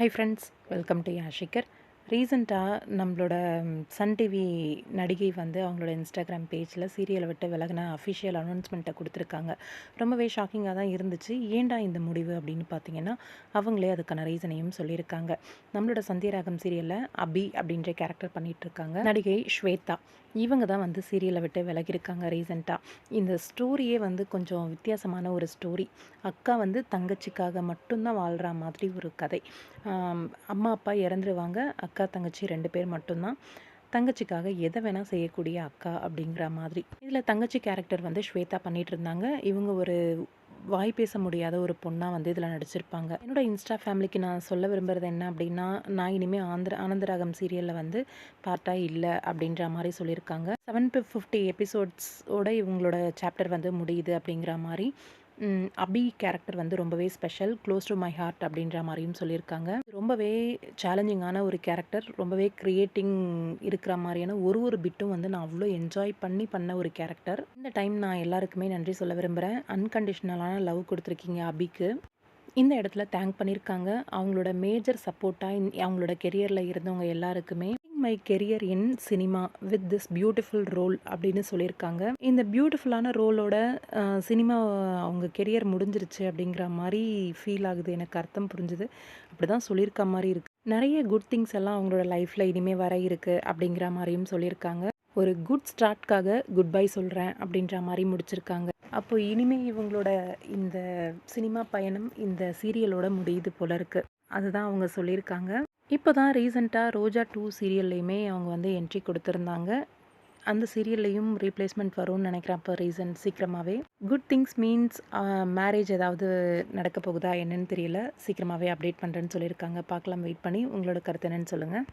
High friends welcome to யாஷிகர் ரீசெண்டாக நம்மளோட சன் டிவி நடிகை வந்து அவங்களோட இன்ஸ்டாகிராம் பேஜில் சீரியலை விட்டு விலகின அஃபிஷியல் அனௌன்ஸ்மெண்ட்டை கொடுத்துருக்காங்க. ரொம்பவே ஷாக்கிங்காக தான் இருந்துச்சு. ஏன்டா இந்த முடிவு அப்படின்னு பார்த்தீங்கன்னா அவங்களே அதுக்கான ரீசனையும் சொல்லியிருக்காங்க. நம்மளோட சந்தியராகம் சீரியலில் அபி அப்படின்ற கேரக்டர் பண்ணிகிட்ருக்காங்க நடிகை ஸ்வேதா இவங்க தான் வந்து சீரியலை விட்டு விலகியிருக்காங்க ரீசெண்டாக இந்த ஸ்டோரியே வந்து கொஞ்சம் வித்தியாசமான ஒரு ஸ்டோரி அக்கா வந்து தங்கச்சிக்காக மட்டும்தான் வாழ்கிற மாதிரி ஒரு கதை. அம்மா அப்பா இறந்துருவாங்க. அக்கா தங்கச்சி ரெண்டு பேர் மட்டும்தான். தங்கச்சிக்காக எதை வேணால் செய்யக்கூடிய அக்கா அப்படிங்கிற மாதிரி. இதில் தங்கச்சி கேரக்டர் வந்து ஸ்வேதா பண்ணிட்டு இருந்தாங்க. இவங்க ஒரு வாய் பேச முடியாத ஒரு பொண்ணாக வந்து இதில் நடிச்சிருப்பாங்க. என்னோட இன்ஸ்டா ஃபேமிலிக்கு நான் சொல்ல விரும்புகிறது என்ன அப்படின்னா நான் இனிமேல் ஆந்திர ஆனந்தராகம் சீரியலில் வந்து பார்ட்டாக இல்லை அப்படின்ற மாதிரி சொல்லியிருக்காங்க. செவன் ஃபிஃப்டி எபிசோட்ஸோட இவங்களோட சாப்டர் வந்து முடியுது அப்படிங்கிற மாதிரி. அபி கேரக்டர் வந்து ரொம்பவே special close to my heart அப்படின்ற மாதிரியும் சொல்லியிருக்காங்க. ரொம்பவே சேலஞ்சிங்கான ஒரு கேரக்டர் ரொம்பவே க்ரியேட்டிங் இருக்கிற மாதிரியான ஒரு ஒரு பிட்டும் வந்து நான் அவ்வளோ என்ஜாய் பண்ணி பண்ண ஒரு கேரக்டர் இந்த டைம் நான் எல்லாருக்குமே நன்றி சொல்ல விரும்புகிறேன் அன்கண்டிஷ்னலான லவ் கொடுத்துருக்கீங்க அபிக்கு. இந்த இடத்துல தேங்க் பண்ணியிருக்காங்க. அவங்களோட மேஜர் சப்போர்ட்டாக அவங்களோட கெரியரில் இருந்தவங்க எல்லாருக்குமே. My career in cinema with this beautiful role அப்படின்னு சொல்லியிருக்காங்க. இந்த பியூட்டிஃபுல்லான ரோலோட சினிமா அவங்க கெரியர் முடிஞ்சிருச்சு அப்படிங்கிற மாதிரி ஃபீல் ஆகுது. எனக்கு அர்த்தம் புரிஞ்சுது. அப்படி தான் சொல்லியிருக்க மாதிரி இருக்குது நிறைய குட் திங்ஸ் எல்லாம் அவங்களோட லைஃப்பில் இனிமேல் வர இருக்குது அப்படிங்கிற மாதிரியும் சொல்லியிருக்காங்க. ஒரு குட் ஸ்டார்ட்காக குட் பை சொல்கிறேன் அப்படின்ற மாதிரி முடிச்சிருக்காங்க. அப்போ இனிமேல் இவங்களோட இந்த சினிமா பயணம் இந்த சீரியலோட முடியுது போல இருக்குது அதுதான் அவங்க சொல்லியிருக்காங்க. இப்போ தான் ரீசெண்டாக ரோஜா டூ சீரியல்லையுமே அவங்க வந்து என்ட்ரி கொடுத்துருந்தாங்க. அந்த சீரியல்லையும் ரீப்ளேஸ்மெண்ட் வரும்னு நினைக்கிறேன் அப்போ ரீசன் சீக்கிரமாகவே குட் திங்ஸ் மீன்ஸ் மேரேஜ் ஏதாவது நடக்க போகுதா என்னன்னு தெரியல. சீக்கிரமாகவே அப்டேட் பண்ணுறேன்னு சொல்லியிருக்காங்க. பார்க்கலாம் வெயிட் பண்ணி. உங்களோட கருத்து என்னன்னு சொல்லுங்கள்